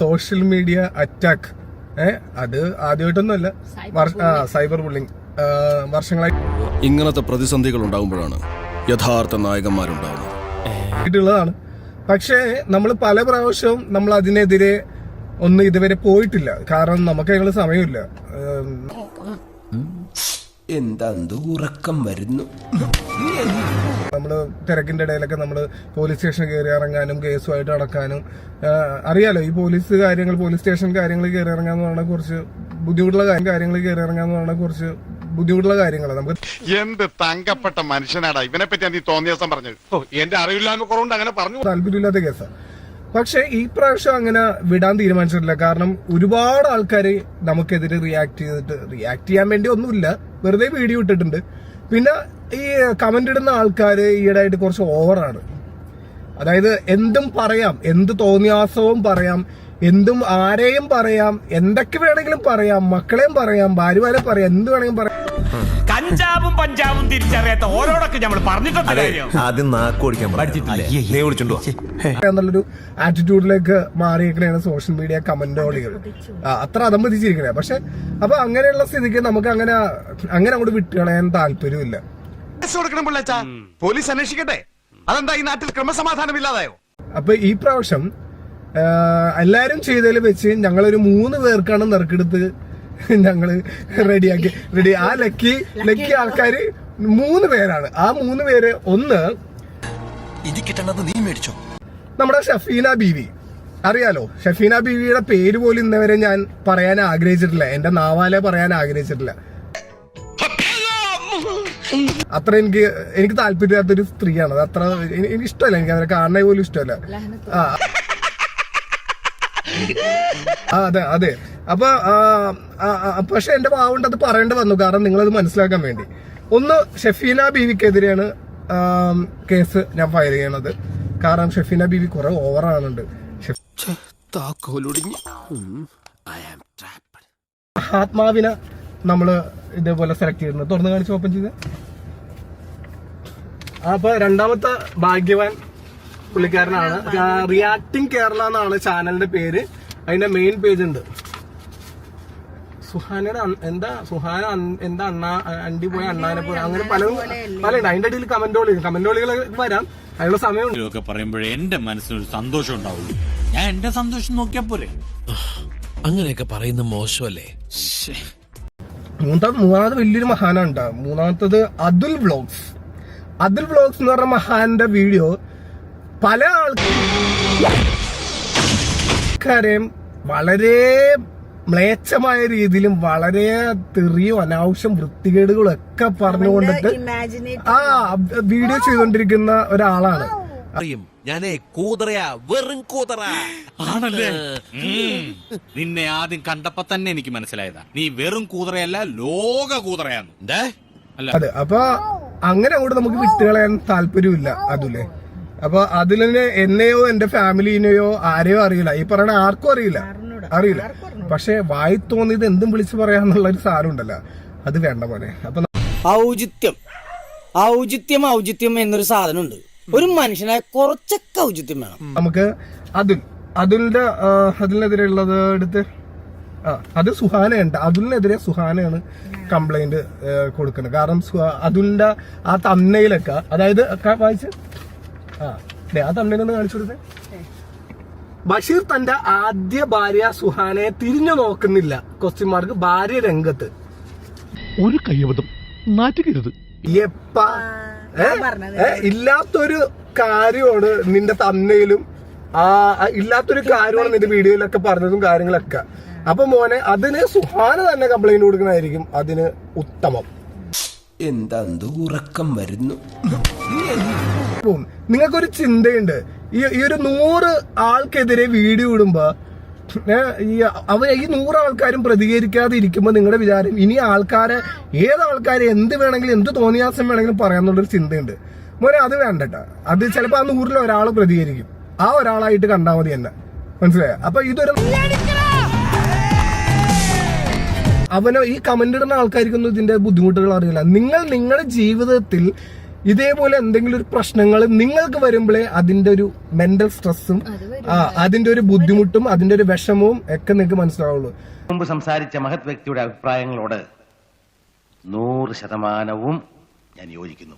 Social media attack. ഏഹ് അത് ആദ്യമായിട്ടൊന്നുമല്ല. Cyber bullying വർഷങ്ങളായി ഇങ്ങനത്തെ പ്രതിസന്ധികൾ ഉണ്ടാകുമ്പോഴാണ് യഥാർത്ഥ നായകന്മാരുണ്ടാവുന്നത്. പക്ഷേ നമ്മൾ പല പ്രാവശ്യവും നമ്മൾ അതിനെതിരെ ഒന്നും ഇതുവരെ പോയിട്ടില്ല. കാരണം നമുക്ക് അതിനുള്ള സമയമില്ല. എന്താ ഉറക്കം വരുന്നു? നമ്മൾ തിരക്കിന്റെ ഇടയിലൊക്കെ നമ്മൾ പോലീസ് സ്റ്റേഷൻ കയറി ഇറങ്ങാനും കേസുമായിട്ട് നടക്കാനും അറിയാലോ ഈ പോലീസ് കാര്യങ്ങൾ പോലീസ് സ്റ്റേഷൻ കാര്യങ്ങൾ കയറി ഇറങ്ങാന്ന് പറഞ്ഞാൽ കുറച്ച് ബുദ്ധിമുട്ടുള്ള കാര്യം- കാര്യങ്ങൾ കയറി ഇറങ്ങാന്ന് പറഞ്ഞാൽ കുറച്ച് ബുദ്ധിമുട്ടുള്ള കാര്യങ്ങളാണ് നമുക്ക് എന്ത് തങ്കപ്പെട്ട മനുഷ്യനാടാ? ഇവനെ പറ്റി നീ തോന്നിയ ദിവസം പറഞ്ഞത്. എന്റെ അറിവില്ലായ്മ കുറവുണ്ട് അങ്ങനെ പറഞ്ഞു. താല്പര്യമില്ലാത്ത കേസാണ് പക്ഷെ ഈ പ്രാവശ്യം അങ്ങനെ വിടാൻ തീരുമാനിച്ചിട്ടില്ല. കാരണം ഒരുപാട് ആൾക്കാര് നമുക്കെതിരെ റിയാക്ട് ചെയ്തിട്ട് റിയാക്ട് ചെയ്യാൻ വേണ്ടി ഒന്നുമില്ല. വെറുതെ വീഡിയോ ഇട്ടിട്ടുണ്ട്. പിന്നെ ഈ കമന്റ് ഇടുന്ന ആൾക്കാർ ഈയിടെയായിട്ട് കുറച്ച് ഓവറാണ് അതായത് എന്തും പറയാം എന്ത് തോന്നിയാസവും പറയാം എന്തും ആരെയും പറയാം എന്തൊക്കെ വേണമെങ്കിലും പറയാം മക്കളെയും പറയാം ഭാര്യമാരെ പറയാം എന്ത് വേണമെങ്കിലും പറയാം. കഞ്ചാവും പഞ്ചാബും തിരിച്ചറിയാത്ത ഓരോടൊക്കെ നമ്മൾ എന്നുള്ളൊരു ആറ്റിറ്റ്യൂഡിലേക്ക് മാറിയിരിക്കണേണ് സോഷ്യൽ മീഡിയ കമന്റോളികൾ അത്ര അതമ്പതിച്ചിരിക്കണേ പക്ഷെ അപ്പൊ അങ്ങനെയുള്ള സ്ഥിതിക്ക് നമുക്ക് അങ്ങനെ അങ്ങനെ അങ്ങോട്ട് വിട്ടുകളയാൻ താല്പര്യമില്ല. കേസ് കൊടുക്കണം പിള്ളേച്ചാ. പോലീസ് അന്വേഷിക്കട്ടെ. അതെന്താ ഈ നാട്ടിൽ ക്രമസമാധാനം ഇല്ലാതായോ അപ്പൊ ഈ പ്രാവശ്യം എല്ലാരും ചെയ്തതിൽ വെച്ച് ഞങ്ങളൊരു മൂന്ന് പേർക്കാണ് നറുക്കെടുത്ത് ഞങ്ങൾ റെഡിയാക്കി. റെഡി ആ ലക്കി ലക്കി ആൾക്കാര് മൂന്ന് പേരാണ്. ആ മൂന്ന് പേര് ഒന്ന് ഇത് കിട്ടണത് നീ മേടിച്ചോ. നമ്മുടെ ഷഫീന ബീവി. അറിയാലോ ഷഫീന ബീവിയുടെ പേര് പോലും ഇന്നവരെ ഞാൻ പറയാൻ ആഗ്രഹിച്ചിട്ടില്ല. എന്റെ നാവാലെ പറയാൻ ആഗ്രഹിച്ചിട്ടില്ല. അത്ര എനിക്ക് എനിക്ക് താല്പര്യമില്ലാത്തൊരു സ്ത്രീയാണ്. അത് അത്ര എനിക്ക് ഇഷ്ടമല്ല. എനിക്ക് അതിനെ കാണണേ പോലും ഇഷ്ടമല്ല. ആ. ആ, അതെ അതെ. അപ്പൊ പക്ഷെ എന്റെ പാവുണ്ട് അത് പറയേണ്ടി വന്നു. കാരണം നിങ്ങളത് മനസ്സിലാക്കാൻ വേണ്ടി. ഒന്ന് ഷെഫീന ബീവിക്കെതിരെയാണ് കേസ് ഞാൻ ഫയൽ ചെയ്യണത്. കാരണം ഷെഫീന ബീവി കുറെ ഓവർ ആണുണ്ട് ആത്മാവിനെ നമ്മൾ ഇതേപോലെ സെലക്ട് ചെയ്യുന്നത് തുറന്നു കാണിച്ച് ഓപ്പൺ ചെയ്ത്. അപ്പൊ രണ്ടാമത്തെ ഭാഗ്യവാൻ പുള്ളിക്കാരനാണ്. റിയാക്ടിങ് കേരള എന്നാണ് ചാനലിന്റെ പേര്. അതിന്റെ മെയിൻ പേജ് ഉണ്ട്. സുഹാനയുടെ എന്താ? സുഹാന എന്താ അണ്ണ അണ്ടി പോയ അണ്ണാനെ പോലെ. അങ്ങനെ പലതും പല അതിന്റെ ഇടയിൽ കമന്റോളി കമന്റോളികൾ വരാം. അതിനുള്ള സമയമുണ്ട്. ഒക്കെ പറയുമ്പോഴേ എന്റെ മനസ്സിനൊരു സന്തോഷം ഉണ്ടാവും ഞാൻ എന്റെ സന്തോഷം നോക്കിയാ പോരെ. അങ്ങനെയൊക്കെ പറയുന്ന മോശമല്ലേ? മൂന്നാമത് മൂന്നാമത് വലിയൊരു മഹാനാണ് ട്ടോ. മൂന്നാമത്തത് അതുൽ വ്ളോഗ്സ് അതുൽ വ്ളോഗ്സ് എന്ന് പറഞ്ഞ മഹാന്റെ വീഡിയോ പല ആൾക്കാരെയും വളരെ മ്ലേച്ഛമായ രീതിയിലും വളരെ തെറിയും അനാവശ്യം വൃത്തികേടുകളും ഒക്കെ പറഞ്ഞുകൊണ്ടിട്ട് ആ വീഡിയോ ചെയ്തുകൊണ്ടിരിക്കുന്ന ഒരാളാണ്. അറിയും. ഞാനേ കൂതറയാ വെറും കൂതറ. ആണല്ലേ? നിന്നെ ആദ്യം കണ്ടപ്പോ തന്നെ എനിക്ക് മനസ്സിലായതാ. നീ വെറും കൂതറയല്ല ലോക കൂതറയാന്ന്. എന്താ? അല്ല. അതെ അപ്പൊ അങ്ങനെ അങ്ങോട്ട് നമുക്ക് വിട്ടുകളയാൻ താല്പര്യമില്ല അതുലേ. അപ്പൊ അതിൽ തന്നെ എന്നെയോ എന്റെ ഫാമിലിനെയോ ആരെയോ അറിയില്ല. ഈ പറയണ ആർക്കും അറിയില്ല. അറിയില്ല. പക്ഷെ വായി തോന്നിയത് എന്തും വിളിച്ചു പറയാന്നുള്ള ഒരു സാധനം ഉണ്ടല്ലോ. അത് വേണ്ട പോലെ അപ്പൊ ഔചിത്യം. ഔചിത്യം ഔചിത്യം എന്നൊരു സാധനമുണ്ട്. ഒരു മനുഷ്യനെ കുറച്ചൊക്കെ ഔചിത്യം വേണം. നമുക്ക് അതുൽ അതുലിന്റെ അതിനെതിരെയുള്ളത് എടുത്ത് അത് സുഹാനയുണ്ട്. അതുലിനെതിരെ സുഹാനയാണ് കംപ്ലൈന്റ് കൊടുക്കുന്നത്. കാരണം അതുലിന്റെ ആ തന്നയിലൊക്കെ അതായത് വായിച്ച്? ആ ദേ, ആ തന്നയിലൊന്ന് കാണിച്ചു കൊടുത്തേ. ബഷീർ തന്റെ ആദ്യ ഭാര്യ സുഹാനയെ തിരിഞ്ഞു നോക്കുന്നില്ല. ക്വസ്റ്റ്യൻ മാർക്ക് ഭാര്യ രംഗത്ത്. ഒരു കയ്യബദ്ധം. നാറ്റുകരുത്. എപ്പ? ഇല്ലാത്തൊരു കാര്യമാണ് നിന്റെ തന്നയിലും ആ ആ, ഇല്ലാത്തൊരു കാര്യമാണ് നിന്റെ വീഡിയോയിലൊക്കെ പറഞ്ഞതും കാര്യങ്ങളൊക്കെ. അപ്പൊ മോനെ അതിന് സുഹാന തന്നെ കംപ്ലൈന്റ് കൊടുക്കണായിരിക്കും അതിന് ഉത്തമം. എന്താ ഉറക്കം വരുന്നു? നിങ്ങൾക്ക് നിങ്ങൾക്കൊരു ചിന്തയുണ്ട്. ഈ ഈ ഒരു നൂറ് ആൾക്കെതിരെ വീഡിയോ ഇടുമ്പോ ഈ അവ ഈ നൂറ് ആൾക്കാരും പ്രതികരിക്കാതെ ഇരിക്കുമ്പോൾ നിങ്ങളുടെ വിചാരം ഇനി ആൾക്കാരെ ഏത് ആൾക്കാരെ എന്ത് വേണമെങ്കിലും എന്ത് തോന്നിയാസം വേണമെങ്കിലും പറയാന്നുള്ളൊരു ചിന്തയുണ്ട്. മോനെ അത് വേണ്ടട്ടാ. അത് ചിലപ്പോ ആ നൂറിൽ ഒരാൾ പ്രതികരിക്കും. ആ ഒരാളായിട്ട് കണ്ടാൽ മതി എന്നെ. മനസ്സിലായോ? അപ്പൊ ഇതൊരു അവനോ ഈ കമന്റ് ഇടുന്ന ആൾക്കാർക്കൊന്നും ഇതിന്റെ ബുദ്ധിമുട്ടുകൾ അറിയില്ല. നിങ്ങൾ നിങ്ങളുടെ ജീവിതത്തിൽ ഇതേപോലെ എന്തെങ്കിലും ഒരു പ്രശ്നങ്ങൾ നിങ്ങൾക്ക് വരുമ്പോഴേ അതിന്റെ ഒരു മെന്റൽ സ്ട്രെസ്സും അതിന്റെ ഒരു ബുദ്ധിമുട്ടും അതിന്റെ ഒരു വിഷമവും ഒക്കെ നിങ്ങൾക്ക് മനസ്സിലാവുള്ളൂ. മുമ്പ് സംസാരിച്ച മഹത് വ്യക്തിയുടെ അഭിപ്രായങ്ങളോട് നൂറ് ശതമാനവും ഞാൻ യോജിക്കുന്നു.